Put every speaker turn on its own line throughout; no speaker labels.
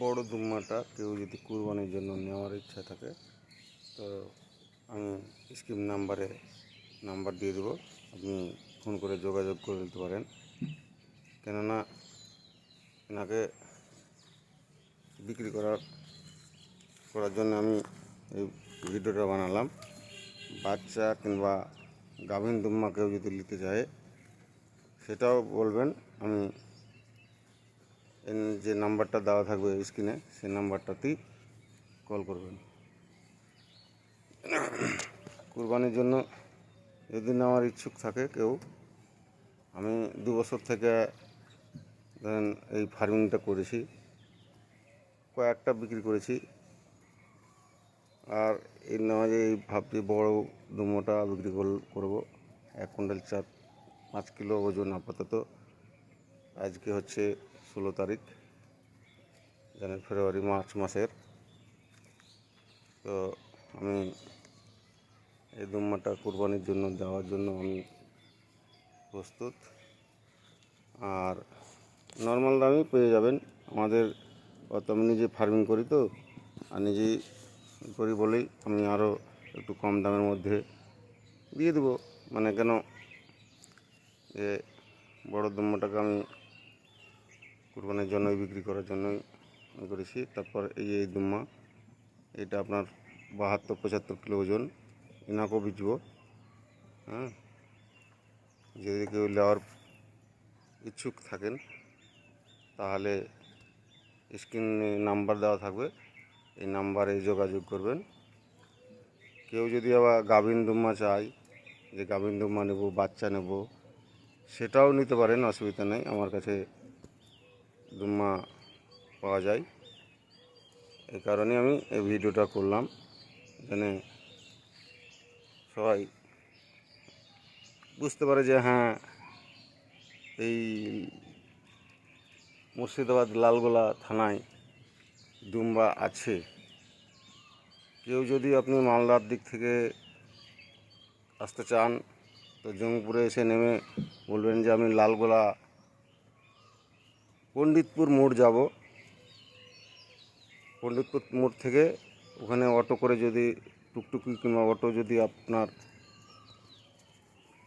বড় দুম্মাটা কেউ যদি কুরবানির জন্য নেওয়ার ইচ্ছা থাকে, তো আমি স্কিম নাম্বারে নাম্বার দিয়ে দেবো। আপনি ফোন করে যোগাযোগ করে নিতে পারেন। কেননা এনাকে বিক্রি করার করার জন্য আমি এই ভিডিওটা বানালাম। বাচ্চা কিংবা গাভীন দুম্মা কেউ যদি নিতে চায়, সেটাও বলবেন, আমি যে নাম্বারটা দেওয়া থাকবে স্ক্রিনে, সেই নাম্বারটাতেই কল করবেন। কুরবানির জন্য যদি নেওয়ার ইচ্ছুক থাকে কেউ, আমি দু বছর থেকে ধরেন এই ফার্মিংটা করেছি, কয়েকটা বিক্রি করেছি। আর এই নয় যে এই ভাবছি বড় ডুমোটা বিক্রি কর- করব। এক কুইন্টাল চার, পাঁচ কিলো ওজন আপাতত। আজকে হচ্ছে ষোলো তারিখ, জানেন ফেব্রুয়ারি, মার্চ মাসের। তো আমি এই দুম্মাটা কোরবানির জন্য, দেওয়ার জন্য আমি প্রস্তুত। আর নর্মাল দামই পেয়ে যাবেন। আমাদের অত আমি নিজে ফার্মিং করি তো, আর নিজেই করি বলেই আমি আরও একটু কম দামের মধ্যে দিয়ে দেবো। মানে কেন, যে বড় দুম্মাটাকে আমি কুরবানির জন্যই, বিক্রি করার জন্যই করেছি। তারপর এই এই দুম্মা, এটা আপনার বাহাত্তর, পঁচাত্তর কিলো ওজন, এনাকেও বিচবো হ্যাঁ? যদি কেউ নেওয়ার ইচ্ছুক থাকেন, তাহলে স্ক্রিনে নাম্বার দেওয়া থাকবে, এই নাম্বারে যোগাযোগ করবেন। কেউ যদি আবার গাভিন দুম্মা চায়, যে গাভিন দুম্মা নেব, বাচ্চা নেব, সেটাও নিতে পারেন, অসুবিধা নেই। আমার কাছে দুম্মা পাওয়া যায়। এই কারণে আমি এই ভিডিওটা করলাম। এখানে সবাই বুঝতে পারে যে হ্যাঁ এই মুর্শিদাবাদ লালগোলা থানায় দুম্বা আছে। কেউ যদি আপনি মালদার দিক থেকে আসতে চান, তো জঙ্গপুরে এসে নেমে বলবেন যে, আমি লালগোলা পণ্ডিতপুর মোড় যাব। পণ্ডিতপুর মোড় থেকে ওখানে অটো করে যদি, টুকটুকি কিংবা অটো যদি আপনার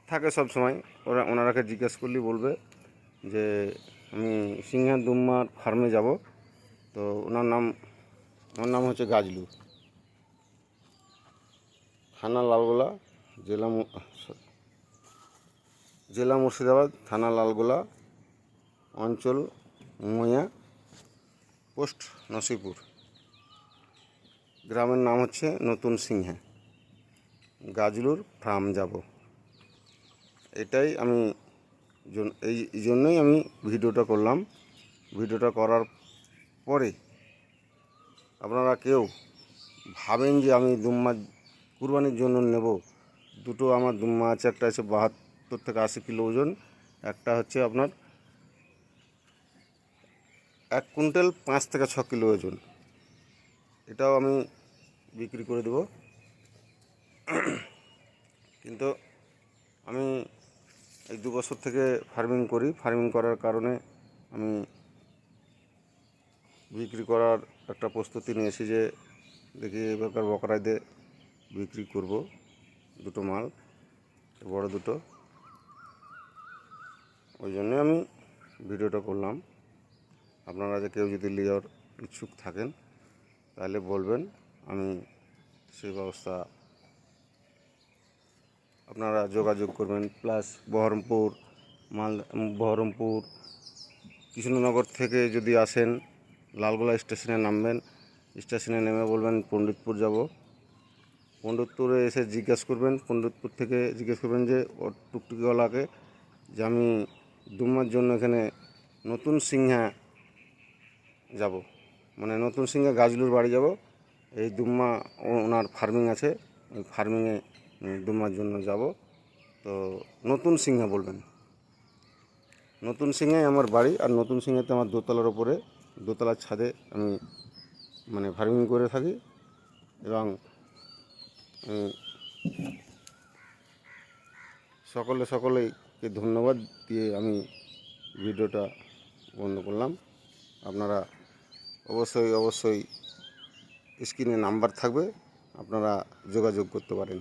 থাকে সব সময়, ওরা, ওনারাকে জিজ্ঞেস করলেই বলবে যে, আমি সিংহা দুম্মার ফার্মে যাব। তো ওনার নাম ওনার নাম হচ্ছে গাজলু। থানা লালগোলা, জেলা জেলা মুর্শিদাবাদ, থানা লালগোলা অঞ্চল ময়া পোস্ট নসিপুর। গ্রামের নাম হচ্ছে নতুন সিংহা। গাজলুর ফার্ম যাব। এটাই আমি এই জন্যই আমি ভিডিওটা করলাম। ভিডিওটা করার পরে আপনারা কেউ ভাবেন যে আমি দুম্মা কুরবানির জন্য নেব। দুটো আমার দুম্মা আছে, একটা আছে বাহাত্তর থেকে আশি কিলো ওজন, একটা হচ্ছে আপনার এক কুইন্টাল পাঁচ থেকে ছ কিলো ওজন। এটাও আমি বিক্রি করে দেব। কিন্তু আমি এই দু বছর থেকে ফার্মিং করি। ফার্মিং করার কারণে আমি বিক্রি করার একটা প্রস্তুতি নিয়েছি যে দেখি এবারকার বকরাইদে বিক্রি করব। দুটো মাল, বড় দুটো। ওই জন্যে আমি ভিডিওটা করলাম। আপনারা যে কেউ যদি নেওয়ার ইচ্ছুক থাকেন, তাহলে বলবেন, আমি সেই ব্যবস্থা আপনারা যোগাযোগ করবেন। প্লাস বহরমপুর, মাল, বহরমপুর, কৃষ্ণনগর থেকে যদি আসেন, লালগোলা স্টেশনে নামবেন, স্টেশনে নেমে বলবেন, পণ্ডিতপুর যাব। পণ্ডিতপুরে এসে জিজ্ঞেস করবেন, পণ্ডিতপুর থেকে জিজ্ঞেস করবেন যে, ও টুকটুকিওয়ালাকে যে আমি দুমার জন্য এখানে নতুন সিংহা যাব। মানে নতুন সিংহা গাজলুর বাড়ি যাব। এই দুম্মা ওনার ফার্মিং আছে। ওই ফার্মিংয়ে দুম্মার জন্য যাব। তো নতুন সিংহা বলবেন। নতুন সিংহাই আমার বাড়ি আর নতুন সিংহাতে আমার দোতলার ওপরে, দোতলার ছাদে আমি মানে ফার্মিং করে থাকি এবং সকলে সকলেকে ধন্যবাদ দিয়ে আমি ভিডিওটা বন্ধ করলাম। আপনারা অবশ্যই অবশ্যই স্ক্রিনে নাম্বার থাকবে আপনারা যোগাযোগ করতে পারেন।